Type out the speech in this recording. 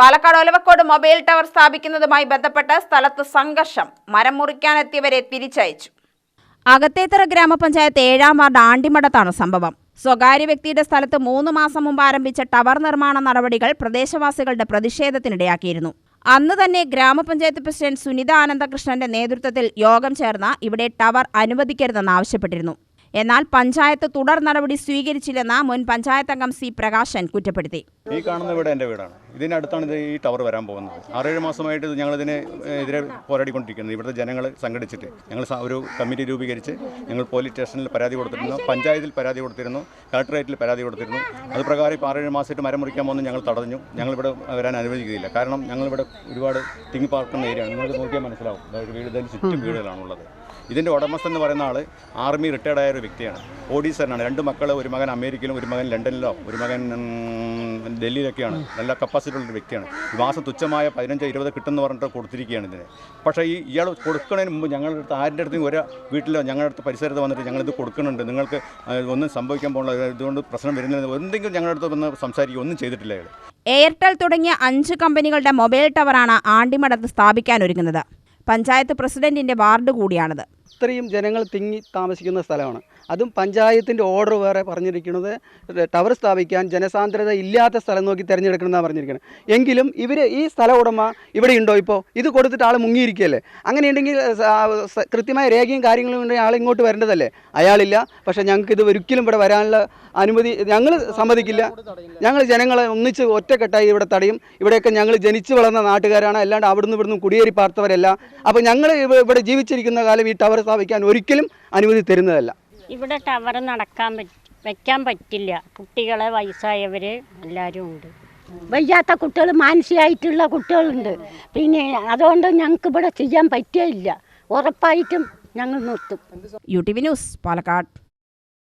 Palakkad Olavakkode mobile tower സ്ഥാപിക്കുന്നതുമായി ബന്ധപ്പെട്ട് സ്ഥലത്ത് സംഘർഷം. മരം മുറിക്കാനെത്തിയവരെ തിരിച്ചയച്ചു. അകത്തേത്തറ ഗ്രാമപഞ്ചായത്ത് ഏഴാം വാർഡ് ആണ്ടിമടത്താണ് സംഭവം. സ്വകാര്യ വ്യക്തിയുടെ സ്ഥലത്ത് മൂന്ന് മാസം മുമ്പ് ആരംഭിച്ച ടവർ നിർമ്മാണ നടപടികൾ പ്രദേശവാസികളുടെ പ്രതിഷേധത്തിനിടയാക്കിയിരുന്നു. അന്ന് തന്നെ ഗ്രാമപഞ്ചായത്ത് പ്രസിഡന്റ് സുനിത ആനന്ദകൃഷ്ണന്റെ നേതൃത്വത്തിൽ യോഗം ചേർന്ന് ഇവിടെ ടവർ അനുവദിക്കരുതെന്ന് ആവശ്യപ്പെട്ടിരുന്നു. എന്നാൽ പഞ്ചായത്ത് തുടർ നടപടി സ്വീകരിച്ചില്ലെന്ന് മുൻ പഞ്ചായത്ത് അംഗം സി പ്രകാശൻ കുറ്റപ്പെടുത്തി. ഈ കാണുന്ന വീട് വീടാണ്. ഇതിനടുത്താണ് ഇത് ഈ ടവർ വരാൻ പോകുന്നത്. ആറേഴ് മാസമായിട്ട് ഞങ്ങളിതിനെ എതിരെ പോരാടിക്കൊണ്ടിരിക്കുന്നത് ഇവിടുത്തെ ജനങ്ങൾ സംഘടിച്ചിട്ട് ഞങ്ങൾ ഒരു കമ്മിറ്റി രൂപീകരിച്ച് ഞങ്ങൾ പോലീസ് സ്റ്റേഷനിൽ പരാതി കൊടുത്തിരുന്നു പഞ്ചായത്തിൽ പരാതി കൊടുത്തിരുന്നു കളക്ടറേറ്റിൽ പരാതി കൊടുത്തിരുന്നു. അത് പ്രകാരം ഇപ്പോൾ ആറേഴ് മാസമായിട്ട് മരം മുറിക്കാൻ പോകുന്നത് ഞങ്ങൾ തടഞ്ഞു. ഞങ്ങളിവിടെ വരാൻ അനുവദിക്കുകയില്ല. കാരണം ഞങ്ങളിവിടെ ഒരുപാട് തിങ്ങി പാർക്കുന്ന ഏരിയയാണ്. നിങ്ങൾക്ക് നോക്കിയാൽ മനസ്സിലാവും. അതായത് വീട് ചുറ്റും വീടുകളാണുള്ളത്. ഇതിന്റെ ഉടമസ്ഥൻ എന്ന് പറയുന്ന ആൾ ആർമി റിട്ടയർഡായ ഒരു വ്യക്തിയാണ്. ഓഡീസറിനാണ്. രണ്ട് മക്കൾ ഒരു മകൻ അമേരിക്കയിലും ഒരു മകൻ ലണ്ടനിലോ ഒരു മകൻ ഡൽഹിയിലൊക്കെയാണ്. നല്ല കപ്പാസിറ്റി ഉള്ള ഒരു വ്യക്തിയാണ്. ഈ മാസം തുച്ഛമായ പതിനഞ്ച് ഇരുപത് കിട്ടുമെന്ന് പറഞ്ഞിട്ട് കൊടുത്തിരിക്കുകയാണ് ഇതിന്. പക്ഷേ ഈ ഇയാൾ കൊടുക്കുന്നതിന് മുമ്പ് ഞങ്ങളുടെ അടുത്ത് ആരുടെ അടുത്തും ഒരു വീട്ടിലോ ഞങ്ങളുടെ അടുത്ത് പരിസരത്ത് വന്നിട്ട് ഞങ്ങളിത് കൊടുക്കുന്നുണ്ട്. നിങ്ങൾക്ക് ഒന്നും സംഭവിക്കാൻ പോകുന്ന ഇതുകൊണ്ട് പ്രശ്നം വരുന്നില്ല. എന്തെങ്കിലും ഞങ്ങളുടെ അടുത്ത് വന്ന് സംസാരിക്കുക. ഒന്നും ചെയ്തിട്ടില്ല എയർടെൽ തുടങ്ങിയ അഞ്ച് കമ്പനികളുടെ മൊബൈൽ ടവറാണ് ആണ്ടിമടത്ത് സ്ഥാപിക്കാനൊരുങ്ങുന്നത് പഞ്ചായത്ത് പ്രസിഡന്റിന്റെ വാർഡ് കൂടിയാണിത്. ഇത്രയും ജനങ്ങൾ തിങ്ങി താമസിക്കുന്ന സ്ഥലമാണ്. അതും പഞ്ചായത്തിന്റെ ഓർഡർ വേറെ പറഞ്ഞിരിക്കുന്നത് ടവർ സ്ഥാപിക്കാൻ ജനസാന്ദ്രത ഇല്ലാത്ത സ്ഥലം നോക്കി തിരഞ്ഞെടുക്കണമെന്നാണ് പറഞ്ഞിരിക്കുന്നത്. എങ്കിലും ഇവർ ഈ സ്ഥല ഉടമ ഇവിടെ ഉണ്ടോ ഇപ്പോൾ ഇത് കൊടുത്തിട്ട് ആൾ മുങ്ങിയിരിക്കുകയല്ലേ? അങ്ങനെയുണ്ടെങ്കിൽ കൃത്യമായ രേഖയും കാര്യങ്ങളും ഉണ്ടെങ്കിൽ ആൾ ഇങ്ങോട്ട് വരേണ്ടതല്ലേ? അയാളില്ല. പക്ഷേ ഞങ്ങൾക്ക് ഇത് ഒരിക്കലും ഇവിടെ വരാനുള്ള അനുമതി ഞങ്ങൾ സമ്മതിക്കില്ല. ഞങ്ങൾ ജനങ്ങളെ ഒന്നിച്ച് ഒറ്റക്കെട്ടായി ഇവിടെ തടയും. ഇവിടെയൊക്കെ ഞങ്ങൾ ജനിച്ചു വളർന്ന നാട്ടുകാരാണ്. അല്ലാണ്ട് അവിടുന്ന് ഇവിടുന്ന് കുടിയേറി പാർത്തവരല്ല. അപ്പോൾ ഞങ്ങൾ ഇവിടെ ജീവിച്ചിരിക്കുന്ന കാലം ഈ ടവർ സ്ഥാപിക്കാൻ ഒരിക്കലും അനുമതി തരുന്നതല്ല. ഇവിടെ ടവർ നടക്കാൻ പറ്റ വെക്കാൻ പറ്റില്ല. കുട്ടികളെ വയസ്സായവർ എല്ലാവരും ഉണ്ട്. വയ്യാത്ത കുട്ടികൾ മാനസികമായിട്ടുള്ള കുട്ടികളുണ്ട്. പിന്നെ അതുകൊണ്ട് ഞങ്ങൾക്ക് ഇവിടെ ചെയ്യാൻ പറ്റുകയില്ല ഉറപ്പായിട്ടും ഞങ്ങൾ നിർത്തും. U T V news Palakkad.